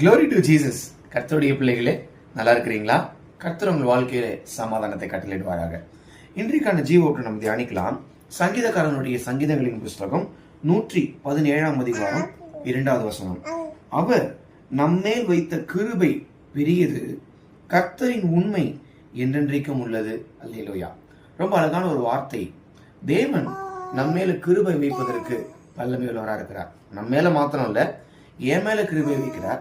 Glory to Jesus கர்த்தருடைய பிள்ளைகளே நல்லா இருக்கிறீங்களா? கர்த்தர் உங்கள் வாழ்க்கையில சமாதானத்தை கட்டளிடுவாராக இன்றைக்கான ஜீவோக்கு நம்ம தியானிக்கலாம். சங்கீதக்காரனுடைய சங்கீதங்களின் புஸ்தகம் நூற்றி பதினேழாம் அதிகாரம் இரண்டாவது வசனம். அவர் நம்மேல் வைத்த கிருபை பெரியது கர்த்தரின் உண்மை என்றென்றைக்கும் உள்ளது. அல்லையிலோயா ரொம்ப அழகான ஒரு வார்த்தை. தேவன் நம்மேல கிருபை வைப்பதற்கு வல்லமையுள்ளவராக இருக்கிறார். நம்ம மேல மாத்திரம் இல்லை என் மேல கிருபை வைக்கிறார்.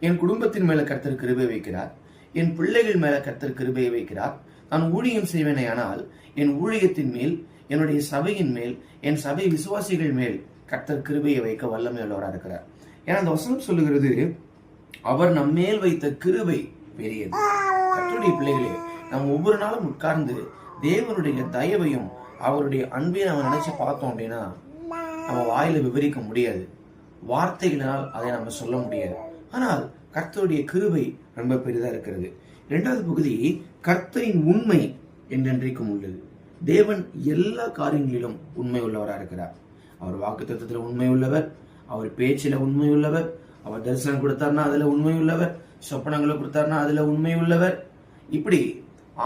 என் குடும்பத்தின் மேல கர்த்தர் கிருபை வைக்கிறார். என் பிள்ளைகள் மேல கர்த்தர் கிருபையை வைக்கிறார். நான் ஊழியம் செய்வேனேயானால் என் ஊழியத்தின் மேல் என்னுடைய சபையின் மேல் என் சபை விசுவாசிகள் மேல் கர்த்தர் கிருபையை வைக்க வல்லமை உள்ளவராக இருக்கிறார். ஏன்னா அந்த வசனம் சொல்லுகிறது அவர் நம் மேல் வைத்த கிருபை பெரியது. கர்த்தருடைய பிள்ளைகளே நாம் ஒவ்வொரு நாளும் உட்கார்ந்து தேவனுடைய தயவையும் அவருடைய அன்பையும் நம்ம நினைச்சு பார்த்தோம் அப்படின்னா நம்ம வாயில விவரிக்க முடியாது. வார்த்தைகளினால் அதை நம்ம சொல்ல முடியாது. ஆனால் கர்த்தருடைய கிருபை ரொம்ப பெரிதாக இருக்கிறது. இரண்டாவது பகுதி கர்த்தரின் உண்மை என்றென்றைக்கும் உள்ளது. தேவன் எல்லா காரியங்களிலும் உண்மை உள்ளவராக இருக்கிறார். அவர் வாக்கு தத்துவத்தில் உண்மை உள்ளவர் அவர் பேச்சில் உண்மை உள்ளவர் அவர் தரிசனம் கொடுத்தார்னா அதில் உண்மை உள்ளவர் சொப்பனங்களை கொடுத்தார்னா அதில் உண்மை உள்ளவர் இப்படி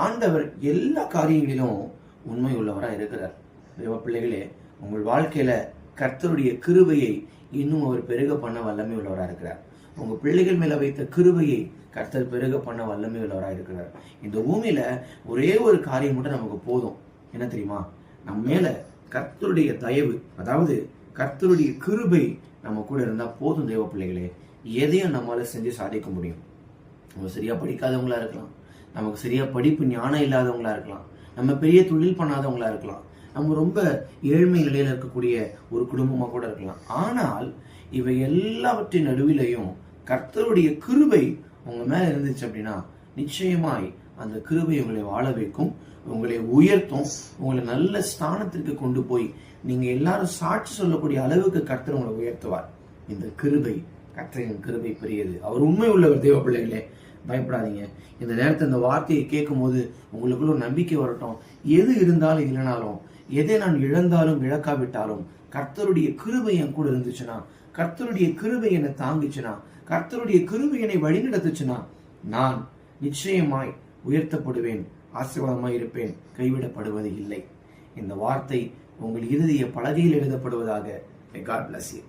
ஆண்டவர் எல்லா காரியங்களிலும் உண்மை உள்ளவராக இருக்கிறார். தேவ பிள்ளைகளே உங்கள் வாழ்க்கையில கர்த்தருடைய கிருபையை இன்னும் அவர் பெருக பண்ண வல்லமை உள்ளவராக இருக்கிறார். அவங்க பிள்ளைகள் மேல வைத்த கிருபையை கர்த்தர் பெருக பண்ண வல்லமை உள்ளவராக இருக்கிறார் இந்த பூமியில ஒரே ஒரு காரியம் மட்டும் நமக்கு போதும். என்ன தெரியுமா? நம்ம மேல கர்த்தருடைய தயவு அதாவது கர்த்தருடைய கிருபை நம்ம கூட இருந்தா போதும் தெய்வ பிள்ளைகளே. எதையும் நம்மளால செஞ்சு சாதிக்க முடியும். நம்ம சரியா படிக்காதவங்களா இருக்கலாம். நமக்கு சரியா படிப்பு ஞானம் இல்லாதவங்களா இருக்கலாம். நம்ம பெரிய தொழில் பண்ணாதவங்களா இருக்கலாம். நம்ம ரொம்ப ஏழ்மை நிலையில இருக்கக்கூடிய ஒரு குடும்பமா கூட இருக்கலாம். ஆனால் இவை எல்லாவற்றின் நடுவிலையும் கர்த்தருடைய கிருபை உங்க மேல இருந்துச்சு அப்படின்னா நிச்சயமாய் அந்த கிருபை உங்களை வாழ வைக்கும் உங்களை உயர்த்தும் உங்களை நல்ல ஸ்தானத்திற்கு கொண்டு போய் நீங்க எல்லாரும் சாட்சி சொல்லக்கூடிய அளவுக்கு கர்த்தர் உங்களை உயர்த்துவார். இந்த கிருபை கர்த்தரின் கிருபை பெரியது. அவர் உண்மை உள்ளவர் தேவ பிள்ளைகளே. பயப்படாதீங்க. இந்த நேரத்தை இந்த வார்த்தையை கேட்கும் போது உங்களுக்குள்ள ஒரு நம்பிக்கை வரட்டும். எது இருந்தாலும் இல்லைனாலும் எதை நான் இழந்தாலும் இழக்காவிட்டாலும் கர்த்தருடைய கிருபை என் கூட இருந்துச்சுன்னா கர்த்தருடைய கிருபை என்னை தாங்கிச்சுனா கர்த்தருடைய கிருபை என்னை வழிநடத்துச்சுன்னா நான் நிச்சயமாய் உயர்த்தப்படுவேன் ஆசீர்வாதமாய் இருப்பேன் கைவிடப்படுவது இல்லை. இந்த வார்த்தை உங்கள் இறுதிய பலகையில் எழுதப்படுவதாக காட் பிளஸ் யூ